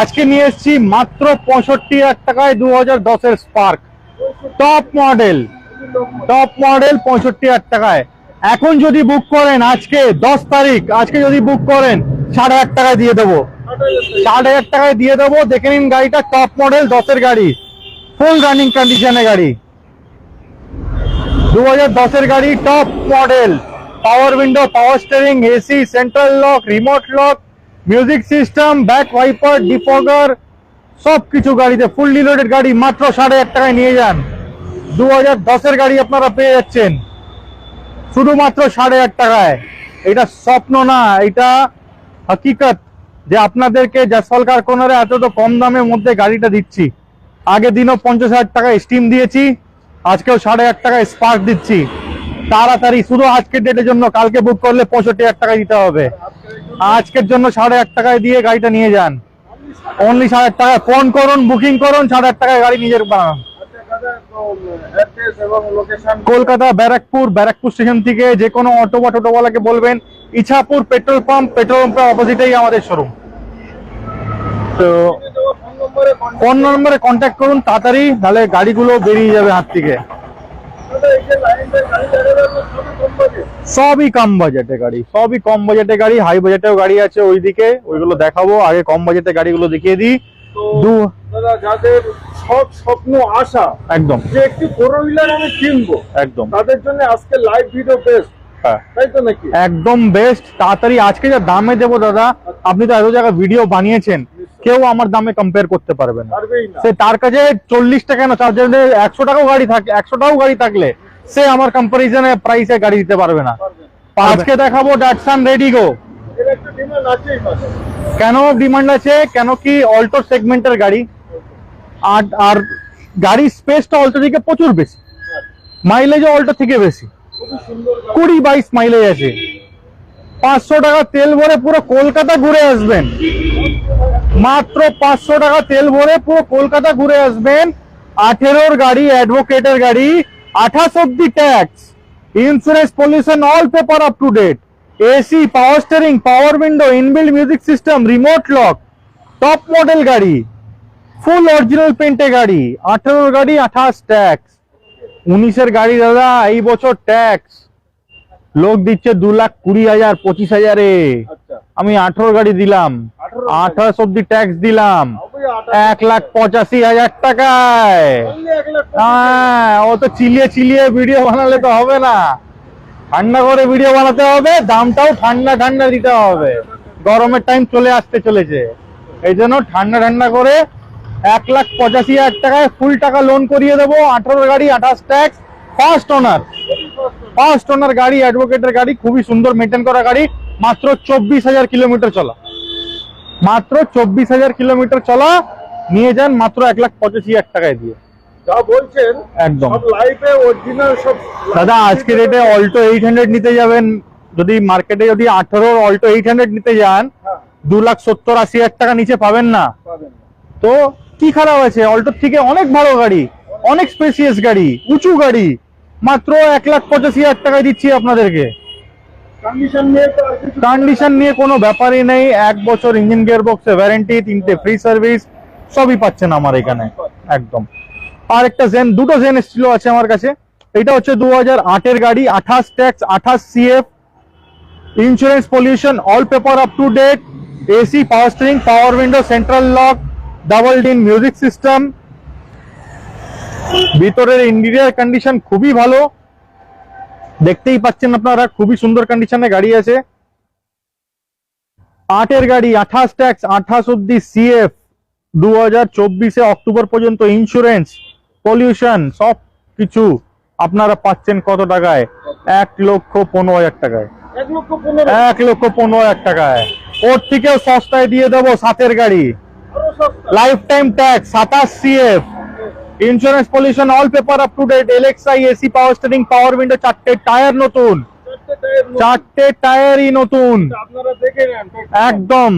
আজকে নিয়ে এসেছি মাত্র পঁয়ষট্টি হাজার টাকায় দু হাজার দশের Spark top model top model পঁয়ষট্টি হাজার টাকায়। এখন যদি বুক করেন আজকে দশ তারিখ, আজকে যদি বুক করেন সাড়ে হাজার টাকায় দিয়ে দেবো। ষাট হাজার টাকায় দিয়ে দেবো, দেখে নিন গাড়িটা টপ মডেল দশের গাড়ি ফুল রানিং কন্ডিশনের গাড়ি। দু হাজার দশের গাড়ি top model power window power steering AC central lock remote lock music system back wiper defogger সব কিছু গাড়িতে ফুললি লোডেড গাড়ি, মাত্র সাড়ে এক টাকায় নিয়ে যান। দু হাজার দশের গাড়ি আপনারা পেয়ে যাচ্ছেন। শুধুমাত্র সাড়ে এক টাকায়। এটা স্বপ্ন না, এটা হকিকত যে আপনাদেরকে জাসফল কারখানারে এত তো কম দামের মধ্যে গাড়িটা দিচ্ছি। আগের দিনও পঞ্চাশ হাজার টাকায় স্টিম দিয়েছি, আজকেও সাড়ে এক টাকায় স্পার্ক দিচ্ছি। তাড়াতাড়ি শুধু আজকের ডেটের জন্য, কালকে বুক করলে পঁয়ষট্টি হাজার টাকা দিতে হবে। আজকের জন্য সাড়ে আট টাকায় দিয়ে গাড়িটা নিয়ে যান। অনলি সাড়ে আট টাকায়। ফোন করুন বুকিং করুন, সাড়ে আট টাকায় গাড়ি নিজের বানান। কলকাতা, ব্যারাকপুর ব্যারাকপুর স্টেশন থেকে যে কোনো অটো বা টোটোওয়ালাকে বলবেন, ইছাপুর পেট্রোল পাম্প, পেট্রোল পাম্পের অপোজিটেই আমাদের শোরুম তো ফোন নম্বরে কন্ট্যাক্ট করুন, তাড়াতাড়ি তাহলে গাড়িগুলো বেরিয়ে যাবে হাত থেকে। সবই কম বাজেটে গাড়ি সবই কম বাজেটে গাড়ি হাই বাজেটেও গাড়ি আছে ওইদিকে ওইগুলো দেখাবো আগে কম বাজেটে গাড়িগুলো দেখিয়ে দিই। দু যাদের সব স্বপ্ন আশা একদম। যে একটি ফোর হুইলার আমি কিনবো একদম। তাদের জন্য আজকে লাইভ ভিডিও বেস্ট একদম বেস্ট তাড়াতাড়ি আজকে যা দামে দেবো দাদা আপনি তো এত জায়গায় ভিডিও বানিয়েছেন কেউ আমার দামে কম্পেয়ার করতে পারবে না। সে তার কাছে চল্লিশটা কেন? তার জন্য একশো টাকাও গাড়ি থাকে একশো টাকাও গাড়ি থাকলে সে আমার কম্পারিজনে প্রাইসে গাড়ি দিতে পারবে না। আজকে দেখাবো ডাটসান রেডিগো কেন ডিমান্ড আছে? কেন কি অল্টো সেগমেন্টের গাড়ি? আর আর গাড়ির স্পেসটা অল্টো থেকে প্রচুর বেশি। মাইলেজও অল্টো থেকে বেশি। কুড়ি বাইশ মাইলেজ আছে। পাঁচশো টাকা তেল ভরে পুরো কলকাতা ঘুরে আসবেন। মাত্র পাঁচশো টাকা তেল ভরে পুরো কলকাতা ঘুরে আসবেন। আঠেরোর গাড়ি অ্যাডভোকেটের গাড়ি আঠাশ অব্দি tax insurance pollution all paper up to date AC power steering power window inbuilt music system remote lock top model গাড়ি ফুল অরিজিনাল পেন্টে গাড়ি আঠেরোর গাড়ি আঠাশ ট্যাক্স উনিশের গাড়ি দাদা এই বছর ট্যাক্স লোক দিচ্ছে দু লাখ কুড়ি হাজার পঁচিশ হাজারে। আচ্ছা। আমি আঠারো গাড়ি দিলাম 18 আঠাশ অব্দি ট্যাক্স দিলাম। এক লাখ পঁচাশি হাজার টাকায়। হ্যাঁ ও তো চিলিয়ে চিলিয়ে ভিডিও বানালে তো হবে না। ঠান্ডা করে ভিডিও বানাতে হবে দামটাও ঠান্ডা ঠান্ডা দিতে হবে। গরমের টাইম চলে আসতে চলেছে। এই জন্য ঠান্ডা ঠান্ডা করে এক লাখ পঁচাশি হাজার টাকায় ফুল টাকা লোন করিয়ে দেবো। আঠারো গাড়ি আঠাশ tax first owner first owner গাড়ি অ্যাডভোকেটের গাড়ি খুবই সুন্দর মেনটেন করা গাড়ি। মাত্র চব্বিশ হাজার কিলোমিটার চলা। মাত্র চব্বিশ হাজার কিলোমিটার চলা নিয়ে যান মাত্র এক লাখ পঁচাশি হাজার টাকায় দিয়ে। যা বলছেন একদম। সব অরিজিনাল সব দাদা আজকে রেটে অল্টো এইট হান্ড্রেড নিতে যাবেন। যদি মার্কেটে যদি আঠারোর অল্টো এইট হান্ড্রেড নিতে যান হ্যাঁ। দু লাখ সত্তর আশি হাজার টাকা নিচে পাবেন না। পাবেন না। তো কি খারাপ আছে? অল্টোর থেকে অনেক ভালো গাড়ি অনেক স্পেসিয়াস গাড়ি উঁচু গাড়ি মাত্র এক লাখ পঁচাশি হাজার টাকায় দিচ্ছি আপনাদেরকে। কন্ডিশন নিয়ে কোনো ব্যাপারই নেই। এক বছর ইঞ্জিন গিয়ার বক্সে ওয়ারেন্টি তিনটে ফ্রি সার্ভিস সবই পাচ্ছেন আমার এখানে। একদম। আর একটা জেন দুটো জেন এসেছিল আছে আমার কাছে। এটা হচ্ছে দু হাজার গাড়ি, আঠাশ ট্যাক্স, আঠাশ CF insurance pollution all paper up to date AC power steering power window central lock double din music system ভিতরের ইন্টেরিয়ার কন্ডিশন খুবই ভালো। দেখতেই পাচ্ছেন আপনারা খুবই সুন্দর কন্ডিশনে গাড়ি আছে। আটের গাড়ি আঠাশ ট্যাক্স আঠাশ অব্দি সিএফ দু হাজার চব্বিশে অক্টোবর পর্যন্ত ইন্স্যুরেন্স পলিউশন সব কিছু আপনারা পাচ্ছেন কত টাকায়? এক লক্ষ পনেরো হাজার টাকায়। এক লক্ষ পনেরো হাজার। টাকায়। ওর থেকেও সস্তায় দিয়ে দেবো সাতের গাড়ি। লাইফ টাইম ট্যাক্স সাতাশ CF insurance pollution all paper up to date LXI AC power steering power window চারটে টায়ার নতুন। চারটে টায়ারই নতুন। আপনারা দেখে নেন একদম।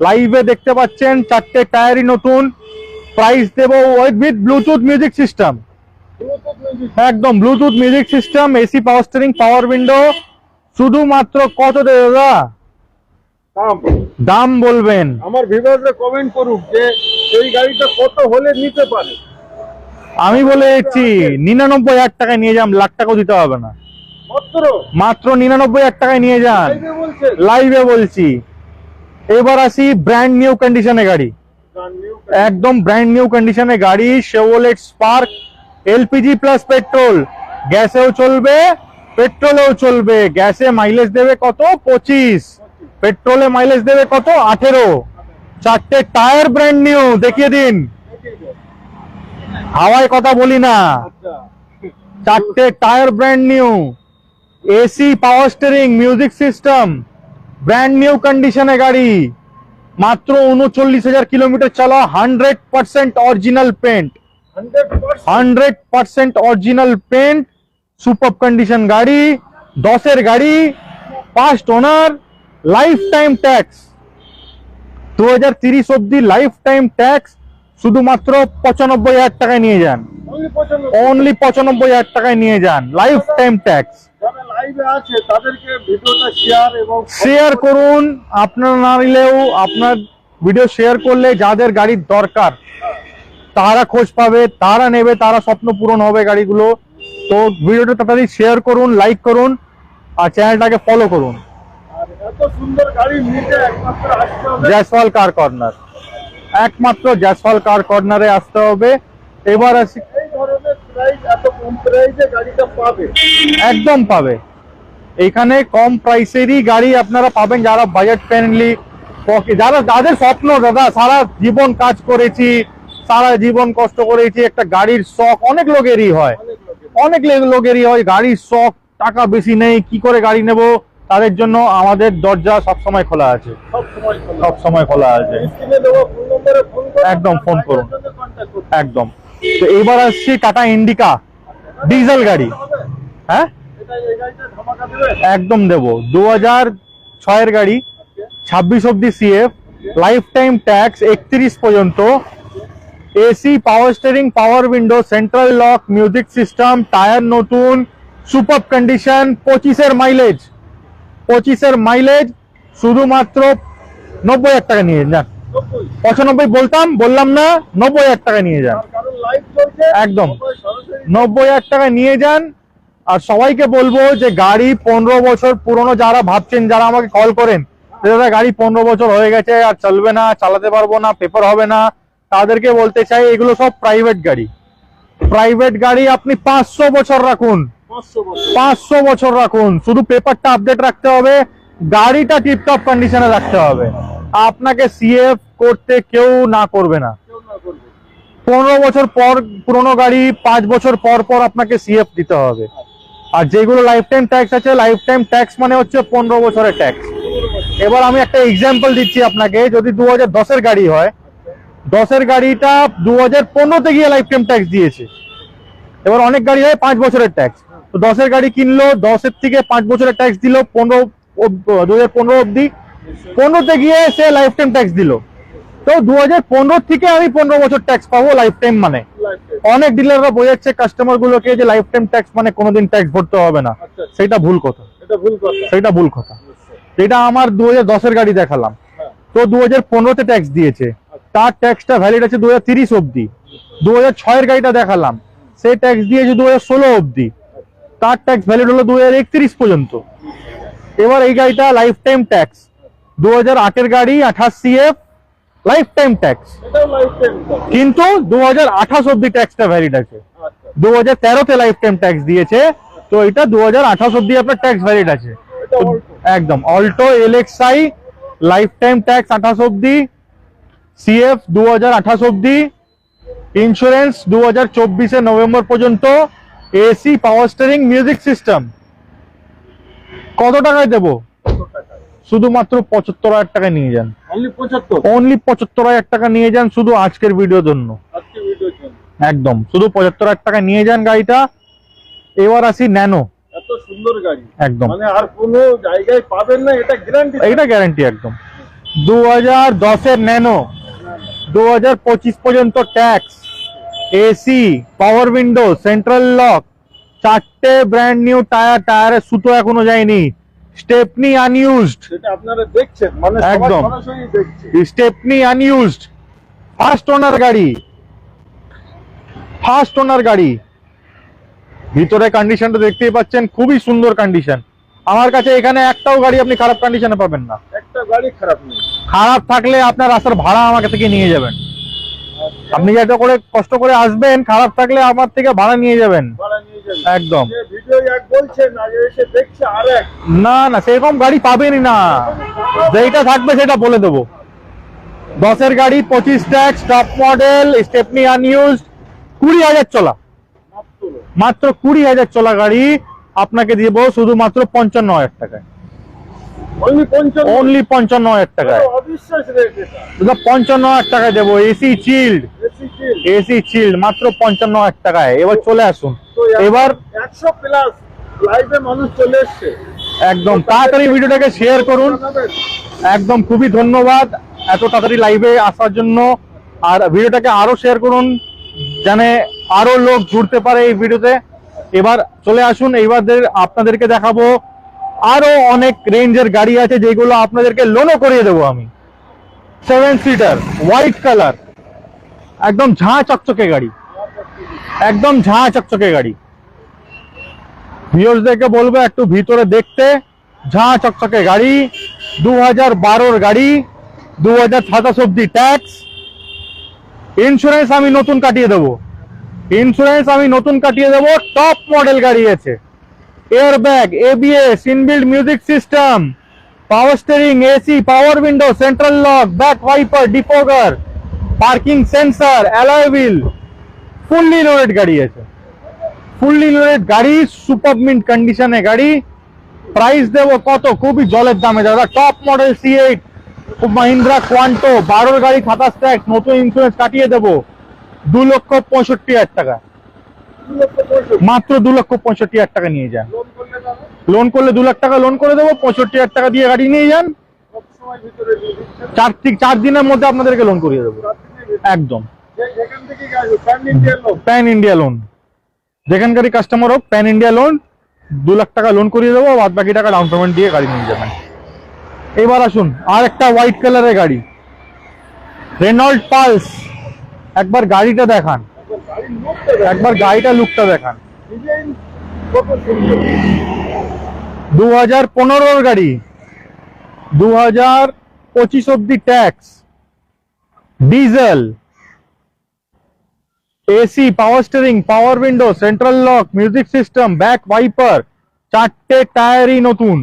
লাইভে দেখতে পাচ্ছেন চারটে টায়ারই নতুন। প্রাইস দেবো উইথ ব্লুটুথ মিউজিক সিস্টেম একদম Bluetooth music system AC power steering power window শুধুমাত্র কত দেবে দাদা? দাম। বলবেন। আমার ভিভার্সে কমেন্ট করুক যে এই গাড়িটা কত হলে নিতে পারে। আমি বলে দিচ্ছি নিরানব্বই হাজার টাকায় নিয়ে যান লাখ টাকাও দিতে হবে না। মাত্র? নিরানব্বই হাজার টাকায় নিয়ে যান। লাইভে বলছি। এবার আসি ব্র্যান্ড নিউ কন্ডিশনে গাড়ি। একদম ব্র্যান্ড নিউ কন্ডিশনে গাড়ি Chevrolet Spark LPG plus petrol গ্যাসেও চলবে পেট্রোলেও চলবে। গ্যাসে মাইলেজ দেবে কত? পঁচিশ। পেট্রোলে মাইলেজ দেবে কত? আঠেরো। চারটে টায়ার ব্র্যান্ড নিউ দেখিয়ে দিন। হাওয়ায় কথা বলি না। আচ্ছা। চারটে tyre brand new. AC power steering music system brand new কন্ডিশনে গাড়ি। মাত্র উনচল্লিশ হাজার কিলোমিটার চালা hundred percent original paint hundred percent original paint super condition গাড়ি দশের গাড়ি first owner life time tax. দু হাজার তিরিশ অব্দি লাইফ টাইম ট্যাক্স শুধুমাত্র পঁচানব্বই হাজার টাকায় নিয়ে যান। অনলি পঁচানব্বই। হাজার টাকায় নিয়ে যান। লাইফ টাইম ট্যাক্স শেয়ার করুন। আপনার না নিলেও আপনার ভিডিও শেয়ার করলে যাদের গাড়ির দরকার তারা খোঁজ পাবে তারা নেবে তারা স্বপ্ন পূরণ হবে গাড়িগুলো। তো ভিডিওটা তাড়াতাড়ি শেয়ার করুন লাইক করুন আর চ্যানেলটাকে ফলো করুন। জ্যাসওয়াল কার কর্নার একমাত্র জ্যাসওয়াল কার কর্নারে আসতে হবে। এবার আসি। একদম পাবে। এখানে কম প্রাইসেরই গাড়ি আপনারা পাবেন যারা বাজেট ফ্রেন্ডলি যারা যাদের স্বপ্ন দাদা সারা জীবন কাজ করেছি সারা জীবন কষ্ট করেছি একটা গাড়ির শখ অনেক লোকেরই হয়। অনেক লোকেরই হয় গাড়ির শখ টাকা বেশি নেই কি করে গাড়ি নেব? তাদের জন্য আমাদের দরজা সবসময় খোলা আছে। সব সময় খোলা সব সময় খোলা আছে একদম ফোন করুন। একদম। তো এবার আসছি টাটা ইন্ডিকা ডিজেল গাড়ি। হ্যাঁ? একদম দেবো। দু হাজার ছয়ের গাড়ি ছাব্বিশ অব্দি সিএফ লাইফ টাইম ট্যাক্স একত্রিশ পর্যন্ত। AC power steering power window central lock music system tyre নতুন সুপার কন্ডিশন পঁচিশের মাইলেজ পঁচিশের মাইলেজ শুধুমাত্র নব্বই হাজার টাকা নিয়ে যান। পঁচানব্বই বলতাম বললাম না নব্বই হাজার টাকা নিয়ে যান। একদম। নব্বই হাজার টাকা নিয়ে যান আর সবাইকে বলব যে গাড়ি পনেরো বছর পুরনো যারা ভাবছেন যারা আমাকে কল করেন দাদা গাড়ি পনেরো বছর হয়ে গেছে আর চলবে না চালাতে পারব না পেপার হবে না তাদেরকে বলতে চাই এগুলো সব প্রাইভেট গাড়ি। প্রাইভেট গাড়ি আপনি পাঁচশো বছর রাখুন। পাঁচশো বছর। রাখুন। শুধু পেপারটা আপডেট রাখতে হবে গাড়িটা টিপটপ কন্ডিশনে রাখতে হবে। আপনাকে সিএফ করতে কেউ না করবে না। পনেরো বছর পর পুরোনো গাড়ি পাঁচ বছর পর পর আপনাকে সিএফ দিতে হবে। আর যেগুলো লাইফ টাইম ট্যাক্স আছে লাইফ টাইম ট্যাক্স মানে হচ্ছে পনেরো বছরের ট্যাক্স এবার আমি একটা এক্সাম্পল দিচ্ছি আপনাকে যদি দু হাজার দশের গাড়ি হয় দশের গাড়িটা দু হাজার পনেরোতে গিয়ে লাইফ টাইম ট্যাক্স দিয়েছে। এবার অনেক গাড়ি হয় পাঁচ বছরের ট্যাক্স তো দশের গাড়ি কিনলো দশের থেকে পাঁচ বছরের ট্যাক্স দিল পনেরো দু হাজার পনেরো অব্দি পনেরোতে গিয়ে সে লাইফ টাইম ট্যাক্স দিল। তো দু হাজার পনেরো থেকে আমি পনেরো বছর ট্যাক্স পাবো লাইফ টাইম মানে। অনেক ডিলাররা বোঝাচ্ছে কাস্টমার গুলোকে যে লাইফ টাইম ট্যাক্স মানে কোনোদিন ট্যাক্স ভরতে হবে না। আচ্ছা। সেটা ভুল কথা। এটা ভুল কথা। সেটা ভুল কথা। যেটা আমার দু হাজার দশের গাড়ি দেখালাম। হ্যাঁ। তো দু হাজার পনেরোতে ট্যাক্স দিয়েছে। তার ট্যাক্সটা ভ্যালিড আছে দু হাজার তিরিশ অব্দি দু হাজার ছয়ের গাড়িটা দেখালাম। সে ট্যাক্স দিয়েছে দু হাজার ষোলো অব্দি তার ট্যাক্স ভ্যালিড হলো দু হাজার একত্রিশ পর্যন্ত। এবার এই গাড়িটা লাইফ টাইম ট্যাক্স দু হাজার গাড়ি আঠাশ সিএফ লাইফ টাইম ট্যাক্স কিন্তু দু হাজার আঠাশ অব্দি ট্যাক্সটা ভ্যালিড আছে। আচ্ছা। দু হাজার তেরোতে লাইফ টাইম ট্যাক্স দিয়েছে। তো এটা দু হাজার আঠাশ অব্দি আপনার ট্যাক্স ভ্যালিড আছে। একদম। Alto LXI life time tax আঠাশ অব্দি সিএফ দু হাজার আঠাশ অব্দি ইন্স্যুরেন্স দু হাজার চব্বিশে নভেম্বর পর্যন্ত। AC power steering music system. কত টাকায় দেবো? শুধুমাত্র পঁচাত্তর হাজার টাকা নিয়ে যান। অনলি পঁচাত্তর? হাজার টাকা নিয়ে যান শুধু আজকের ভিডিওর জন্য। একদম। শুধু পঁচাত্তর হাজার টাকা নিয়ে যান গাড়িটা। এবার আসি ন্যানো এত সুন্দর গাড়ি। একদম। মানে আর কোনো জায়গায় পাবেন না এটা গ্যারান্টি এইটা গ্যারান্টি একদম। দু হাজার দশের ন্যানো দু হাজার পঁচিশ পর্যন্ত tax AC power window central lock চারটে ব্র্যান্ড নিউ টায়ার টায়ারের সুতো এখনও যায়নি। স্টেপনি আনইউজড সেটা আপনারা দেখছেন মানে সবাই একদম। স্টেপনি আনইউজড ফার্স্ট ওনার গাড়ি। ফার্স্ট ওনার গাড়ি। ভিতরে কন্ডিশনটা দেখতেই পাচ্ছেন খুবই সুন্দর কন্ডিশন আমার কাছে এখানে একটাও গাড়ি আপনি খারাপ কন্ডিশনে পাবেন না। একটা গাড়ি খারাপ নেই। খারাপ থাকলে আপনার রাস্তার ভাড়া আমাকে থেকে নিয়ে যাবেন। আপনি যেটা করে কষ্ট করে আসবেন খারাপ থাকলে আমার থেকে ভাড়া নিয়ে যাবেন। একদম। না না সেরকম গাড়ি পাবেনই না। যেটা থাকবে সেটা বলে দেবো। দশের গাড়ি পঁচিশ tax top model stepney unused কুড়ি হাজার চলা। মাত্র। মাত্র কুড়ি হাজার চলা গাড়ি আপনাকে দিব শুধুমাত্র পঞ্চান্ন হাজার টাকায়। অনলি পঞ্চান্ন। হাজার টাকায়। দাদা পঞ্চান্ন হাজার টাকায় দেবো। এসি চিল্ড এসি চিল্ড মাত্র পঞ্চান্ন হাজার টাকায়। এবার চলে আসুন। এবার একশো প্লাস লাইভে মানুষ চলে এসছে। একদম। তাড়াতাড়ি ভিডিওটাকে শেয়ার করুন। একদম খুবই ধন্যবাদ এত তাড়াতাড়ি লাইভে আসার জন্য। আর ভিডিওটাকে আরও শেয়ার করুন জানে আরও লোক জুড়তে পারে এই ভিডিওতে। এবার চলে আসুন। এইবার আপনাদেরকে দেখাবো আরও অনেক রেঞ্জের গাড়ি আছে যেগুলো আপনাদেরকে লোনও করিয়ে দেবো আমি। সেভেন সিটার হোয়াইট কালার একদম ঝাঁ চকচকে গাড়ি। একদম ঝাঁ চকচকে গাড়ি। ভিউয়ার্সদেরকে বলব একটু ভিতরে দেখতে, ঝাঁ চকচকে গাড়ি দু হাজার বারোর গাড়ি দু হাজার সাতাশ অব্দি ট্যাক্স ইন্স্যুরেন্স আমি নতুন কাটিয়ে দেবো। ইন্স্যুরেন্স আমি নতুন কাটিয়ে দেবো টপ মডেল গাড়ি আছে। Air bag ABS inbuilt music system power steering AC power window central lock back wiper defogger parking sensor alloy wheel fully loaded গাড়ি আছে। ফুললি লোডেড গাড়ি সুপার মিন্ট কন্ডিশনে গাড়ি। প্রাইস দেবো কত? খুবই জলের দামে। দাদা top model C eight Mahindra Quanto বারোর গাড়ি, সাতাশ ট্যাক্স নতুন ইন্স্যুরেন্স কাটিয়ে দেবো। দু লক্ষ পঁয়ষট্টি হাজার টাকা। মাত্র দু লক্ষ পঁয়ষট্টি হাজার টাকা নিয়ে যান। লোন করলে দু লাখ টাকা লোন করে দেবো, পঁয়ষট্টি হাজার টাকা দিয়ে গাড়ি নিয়ে যান। চার থেকে চার দিনের মধ্যে আপনাদেরকে লোন করিয়ে দেবো। একদম। প্যান ইন্ডিয়া লোন যেখানকারই কাস্টমার হোক প্যান ইন্ডিয়া লোন দু লাখ টাকা লোন করিয়ে দেবো বাদ বাকি টাকা ডাউন পেমেন্ট দিয়ে গাড়ি নিয়ে যাবেন। এবার আসুন আর একটা হোয়াইট কালারের গাড়ি। রেনল্ড পালস একবার গাড়িটা দেখেন। একবার গাড়িটা লুকটা দেখান। দু হাজার পনেরোর গাড়ি। দু হাজার পঁচিশ অব্দি tax diesel AC power steering power window central lock music system back wiper চারটে টায়ারই নতুন।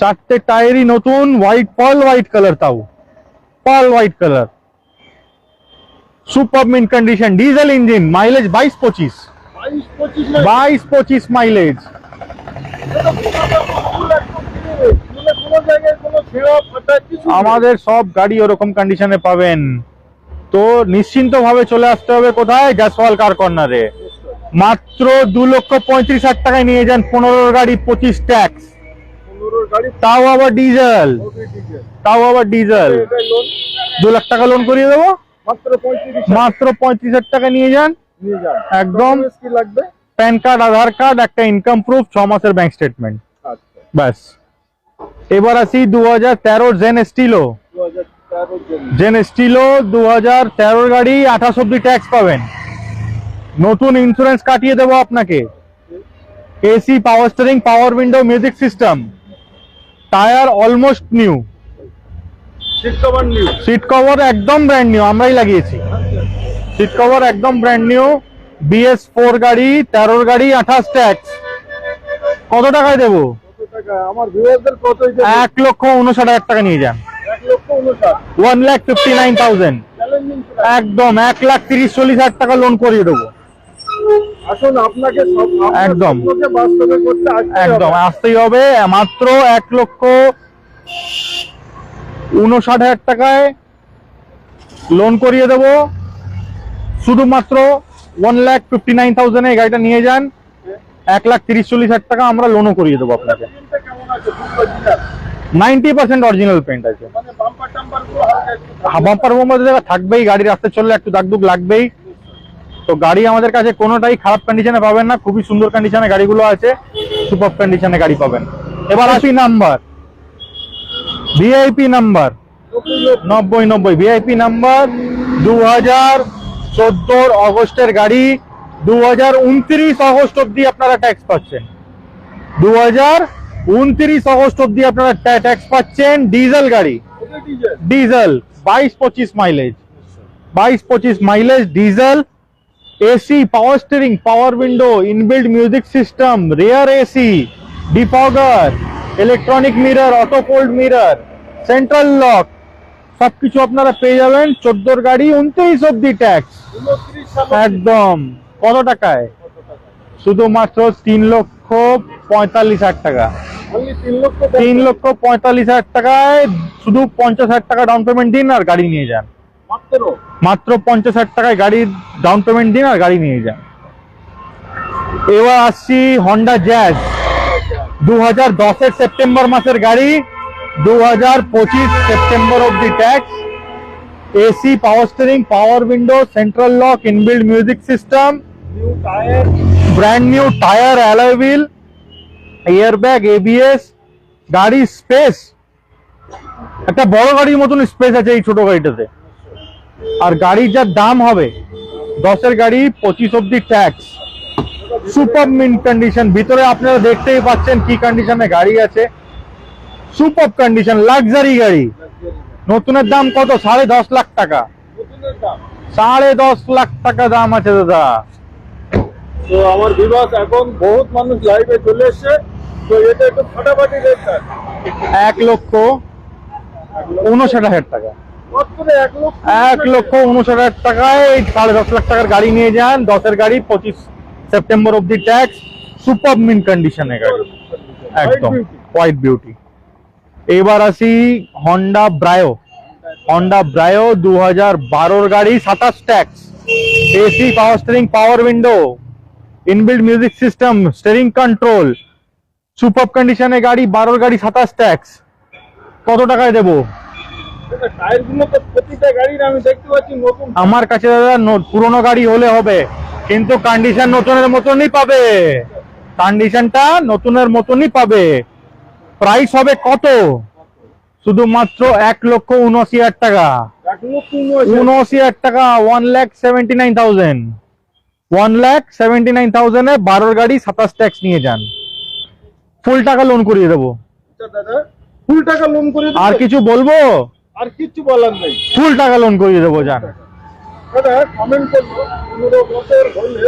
চারটে টায়ারই নতুন হোয়াইট পার্ল হোয়াইট কালার তাও। Pearl white colour super mint condition diesel engine mileage বাইশ পঁচিশ। বাইশ পঁচিশ মাইলেজ। আমাদের সব গাড়ি ওরকম কন্ডিশনে পাবেন। তো নিশ্চিন্ত ভাবে চলে আসতে হবে কোথায়? গ্যাসওয়াল কার কর্নারে মাত্র দু লক্ষ পঁয়ত্রিশ হাজার টাকায় নিয়ে যান পনেরো গাড়ি পঁচিশ ট্যাক্স তাও আবার ডিজেল তাও আবার ডিজেল দু লাখ টাকা লোন করিয়ে দেবো? মাত্র পঁয়ত্রিশ হাজার। টাকা নিয়ে যান। একদম। কি লাগবে? প্যান কার্ড আধার কার্ড একটা ইনকাম প্রুফ ছ মাসের ব্যাংক স্টেটমেন্ট আচ্ছা। ব্যাস। এবার আসি দু হাজার তেরোর জেন স্টিলো জেন স্টিলো দু হাজার তেরোর গাড়ি আঠাশ অব্দি ট্যাক্স পাবেন। নতুন ইন্স্যুরেন্স কাটিয়ে দেবো আপনাকে। AC power steering power window music system tyre almost new seat cover new seat cover একদম ব্র্যান্ড নিউ আমরাই লাগিয়েছি। সিট কভার একদম ব্র্যান্ড নিউ বিএস ফোর গাড়ি তেরোর গাড়ি আঠাশ ট্যাক্স কত টাকায় দেবো? আমার ভিউয়ারদের কত এক লক্ষ উনষাট হাজার টাকা নিয়ে যান। One lakh fifty nine thousand একদম এক লাখ তিরিশ চল্লিশ হাজার টাকা লোন করিয়ে দেবো। আসুন আপনাকে একদম। একদম আসতেই হবে মাত্র এক লক্ষ উনষাট হাজার টাকায় লোন করিয়ে দেবো। শুধুমাত্র ওয়ান লাখ ফিফটি নাইন থাউজেন্ডে এই গাড়িটা নিয়ে যান। এক লাখ তিরিশ চল্লিশ হাজার টাকা আমরা লোনও করিয়ে দেবো আপনাকে। নাইনটি পার্সেন্ট অরিজিনাল পেন্ট আছে। বাম্পার বোম্পার জায়গা থাকবেই গাড়ি রাস্তায় চললে একটু দাগদুগ লাগবেই। তো গাড়ি আমাদের কাছে কোনোটাই খারাপ কন্ডিশনে পাবেন না, খুবই সুন্দর কন্ডিশনে গাড়িগুলো আছে সুপার কন্ডিশনে গাড়ি পাবেন। এবার আসি নাম্বার ভিআইপি নাম্বার নব্বই নব্বই। ভিআইপি নাম্বার দু হাজার চোদ্দোর অগস্টের গাড়ি দু হাজার উনত্রিশ অগস্ট অব্দি আপনারা ট্যাক্স পাচ্ছেন। দু হাজার উনত্রিশ অগস্ট অব্দি আপনারা ট্যাক্স পাচ্ছেন ডিজেল গাড়ি। ডিজেল বাইশ পঁচিশ মাইলেজ বাইশ পঁচিশ mileage diesel AC power steering power window inbuilt music system rear AC defogger electronic mirror auto fold mirror central lock সবকিছু আপনারা পেয়ে যাবেন। চোদ্দোর গাড়ি, উনত্রিশ অব্দি ট্যাক্স একদম। কত টাকায়? শুধুমাত্র তিন লক্ষ পঁয়তাল্লিশ হাজার টাকা। তিন লক্ষ পঁয়তাল্লিশ হাজার টাকায় শুধু পঞ্চাশ হাজার টাকা ডাউন পেমেন্ট দিন আর গাড়ি নিয়ে যান। মাত্র পঞ্চাশ হাজার টাকায় গাড়ির ডাউন পেমেন্ট দিন আর গাড়ি নিয়ে যান। এবার আসছি হন্ডা জ্যাজ দু হাজার সেপ্টেম্বর মাসের গাড়ি দু হাজার পঁচিশ সেপ্টেম্বর অব্দি tax AC power steering power window central lock inbuilt music system tyre brand new tyre alloy wheel airbag ABS গাড়ির স্পেস একটা বড় গাড়ির মতন স্পেস আছে এই ছোট গাড়িটাতে। আর গাড়ির যা দাম হবে, দশের গাড়ি পঁচিশ অব্দি ট্যাক্স সুপার মিন কন্ডিশন ভিতরে আপনারা দেখতেই পাচ্ছেন কি কন্ডিশনে গাড়ি আছে। সুপার কন্ডিশন লাক্সারি গাড়ি। নতুনের দাম কত? সাড়ে দশ লাখ টাকা। সাড়ে দশ লাখ টাকা দাম আছে দাদা। তো আমার এখন বহুত মানুষ লাইভে চলে এসছে। তো এটা একটু ফাটাফাটি রেট এক লক্ষ উনষাট হাজার টাকা। এক লক্ষ উনষাট হাজার টাকায় এই সাড়ে দশ লাখ টাকার গাড়ি নিয়ে যান। দশের গাড়ি পঁচিশ সেপ্টেম্বর অব্দি ট্যাক্স সুপার মিন কন্ডিশনে গাড়ি একদম। হোয়াইট বিউটি এবার আসি হন্ডা ব্রায়ো হন্ডা ব্রায়ো দু হাজার বারোর গাড়ি সাতাশ tax AC power steering power window inbuilt music system steering control super কন্ডিশনে গাড়ি বারোর গাড়ি সাতাশ ট্যাক্স কত টাকায় দেবো? আমার কাছে দাদা পুরোনো গাড়ি হলে হবে। কিন্তু কন্ডিশন নতুনের মতনই পাবে। কন্ডিশনটা নতুনের মতনই পাবে। প্রাইস হবে কত? শুধুমাত্র এক লক্ষ উনআশি হাজার টাকা। উনআশি হাজার। টাকা one lakh seventy nine thousand one lakh seventy nine থাউজেন্ডে বারোর গাড়ি সাতাশ ট্যাক্স নিয়ে যান। ফুল টাকা লোন করিয়ে দেবো। আচ্ছা ফুল টাকা লোন করে আর কিছু বলব? আর কিচ্ছু বলার নেই। ফুল টাকা লোন করিয়ে দেবো যান। দাদা কমেন্ট করব পনেরো বছর হলে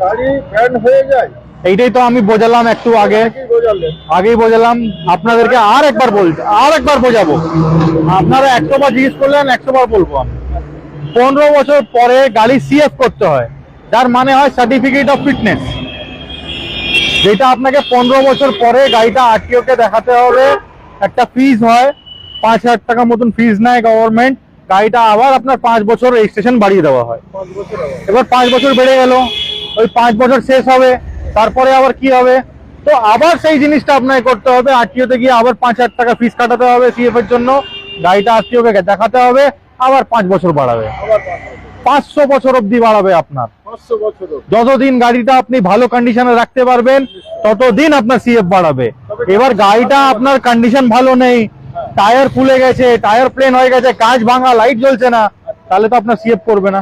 গাড়ি ব্যান্ড হয়ে যায়। এইটাই তো আমি বোঝালাম একটু আগে। আগেই বোঝালাম আপনাদেরকে আর একবার বলতে আর একবার বোঝাবো। আপনারা একশো বার জিজ্ঞেস করলেন একশো বার বলব আমি। পনেরো বছর পরে গাড়ি সিএফ করতে হয় যার মানে হয় সার্টিফিকেট অফ ফিটনেস যেটা আপনাকে পনেরো বছর পরে গাড়িটা আরটিও কে দেখাতে হবে। একটা ফিজ হয় পাঁচ হাজার টাকা মতন ফিজ নেয় গভর্নমেন্ট গাড়িটা আবার আপনার পাঁচ বছর রেজিস্ট্রেশন বাড়িয়ে দেওয়া হয়। এবার পাঁচ বছর বেড়ে গেল ওই পাঁচ বছর শেষ হবে তারপরে আবার কি হবে? তো আবার সেই জিনিসটা আপনাকে করতে হবে আরটিওতে গিয়ে আবার পাঁচ হাজার টাকা ফিস কাটাতে হবে সিএফ এর জন্য গাড়িটা আরটিও কে দেখাতে হবে আবার পাঁচ বছর বাড়াবে। পাঁচশো বছর অবধি বাড়াবে আপনার। যতদিন গাড়িটা আপনি ভালো কন্ডিশনে রাখতে পারবেন ততদিন আপনার সিএফ বাড়াবে। এবার গাড়িটা আপনার কন্ডিশন ভালো নেই টায়ার ফুলে গেছে টায়ার প্লেন হয়ে গেছে কাঁচ ভাঙা লাইট জ্বলছে না তাহলে তো আপনার সিএফ করবে না।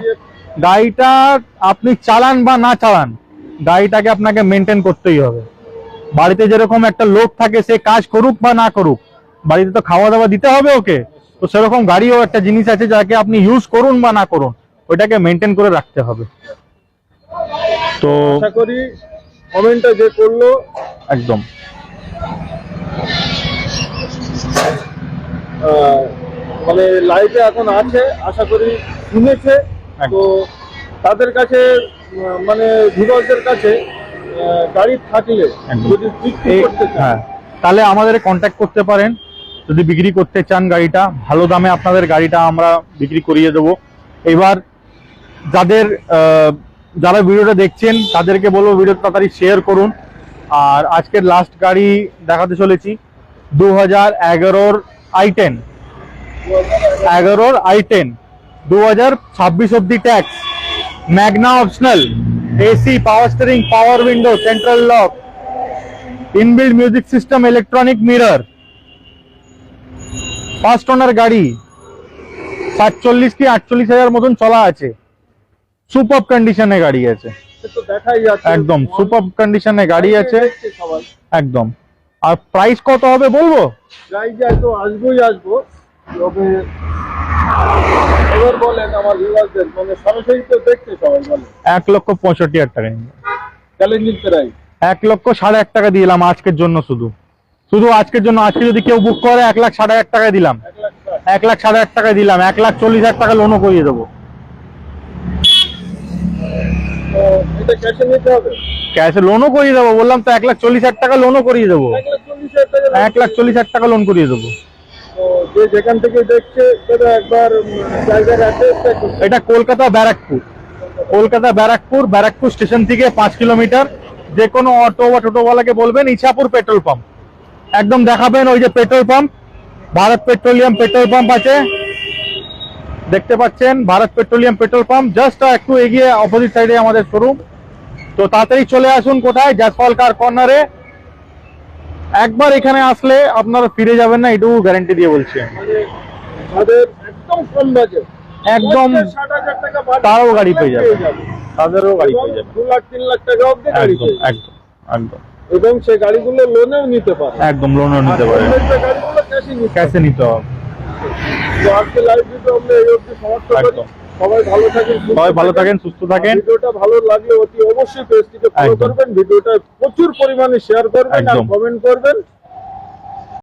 গাড়িটা আপনি চালান বা না চালান গাড়িটাকে আপনাকে মেনটেন করতেই হবে। বাড়িতে যেরকম একটা লোক থাকে সে কাজ করুক বা না করুক বাড়িতে তো খাওয়া দাওয়া দিতে হবে ওকে তো সেরকম গাড়িও একটা জিনিস আছে যাকে আপনি ইউজ করুন বা না করুন ওইটাকে মেনটেন করে রাখতে হবে। তো আশা করি কমেন্টটা যে করল একদম। মানে লাইভে এখন আছে আশা করি শুনেছে। তো তাদের কাছে মানে ভিউয়ারদের কাছে গাড়ি থাকলে যদি করতে হ্যাঁ তাহলে আমাদের কন্ট্যাক্ট করতে পারেন। যদি বিক্রি করতে চান গাড়িটা ভালো দামে আপনাদের গাড়িটা আমরা বিক্রি করিয়ে দেবো। এবার যাদের যারা ভিডিওটা দেখছেন তাদেরকে বলব ভিডিওটা তাড়াতাড়ি শেয়ার করুন। আর আজকের লাস্ট গাড়ি দেখাতে চলেছি। দু হাজার এগারোর আই টেন এগারোর আই টেন দু হাজার ছাব্বিশ অব্দি tax Magna optional AC power steering power window central lock inbuilt music system electronic mirror first owner গাড়ি। সাতচল্লিশ কি আটচল্লিশ হাজার মতন চলা আছে। সুপার কন্ডিশনে গাড়ি আছে। একদম সুপার কন্ডিশনে গাড়ি আছে। একদম। আর প্রাইস কত হবে বলব? প্রাইজে তো আসবোই আসব তবে এবার বলেন আমার ভিউয়ারদের মানে সরাসরি তো দেখছে সবাই বলে এক লক্ষ পঁয়ষট্টি হাজার টাকা চ্যালেঞ্জিং প্রাইস এক লক্ষ সাড়ে এক টাকা দিলাম আজকের জন্য শুধু। শুধু আজকের জন্য আজকে যদি কেউ বুক করে এক লাখ সাড়ে এক টাকায় দিলাম। এক লাখ সাড়ে। এক টাকায় দিলাম এক লাখ চল্লিশ হাজার টাকা লোনও করিয়ে দেবো। তো এটা ক্যাশে নিতে হবে? ক্যাশে লোনও করিয়ে দেবো। বললাম তো এক লাখ চল্লিশ হাজার টাকা লোনও করিয়ে দেবো। এক লাখ চল্লিশ হাজার টাকা লোন করিয়ে দেবো। যে যেখান থেকে দেখছে একবার এটা কলকাতা ব্যারাকপুর। কলকাতা ব্যারাকপুর ব্যারাকপুর স্টেশন থেকে পাঁচ কিলোমিটার। যে কোনো অটো বা টোটোওয়ালাকে বলবেন ইছাপুর পেট্রোল পাম্প। একদম দেখাবেন ওই যে petrol pump. Bharat Petroleum petrol pump আছে। দেখতে পাচ্ছেন Bharat Petroleum petrol pump. Just একটু এগিয়ে অপোজিট সাইডে আমাদের শোরুম তো তাড়াতাড়ি চলে আসুন কোথায়? জাসফল কার কর্নারে। একবার এখানে আসলে আপনারা ফিরে যাবেন না এটুকু গ্যারান্টি দিয়ে বলছি একদম কম তারাও গাড়ি পেয়ে যাবে। তাদেরও গাড়ি পেয়ে যাবে দু লাখ তিন লাখ টাকা অব্দি গাড়ি একদম একদম একদম। এবং সেই গাড়িগুলো লোনেও নিতে পারে। একদম লোনও নিতে পারে। গাড়িগুলো ক্যাশে নিতে হবে। তো আজকে লাইভ ভিডিও আমরা এই অবধি সমাপ্ত করি। সবাই ভালো থাকেন সবাই ভালো থাকেন। সুস্থ থাকেন। ভিডিওটা ভালো লাগলে অতি অবশ্যই পেজটিকে ফলো করবেন ভিডিওটা প্রচুর পরিমাণে শেয়ার করবেন আর কমেন্ট করবেন।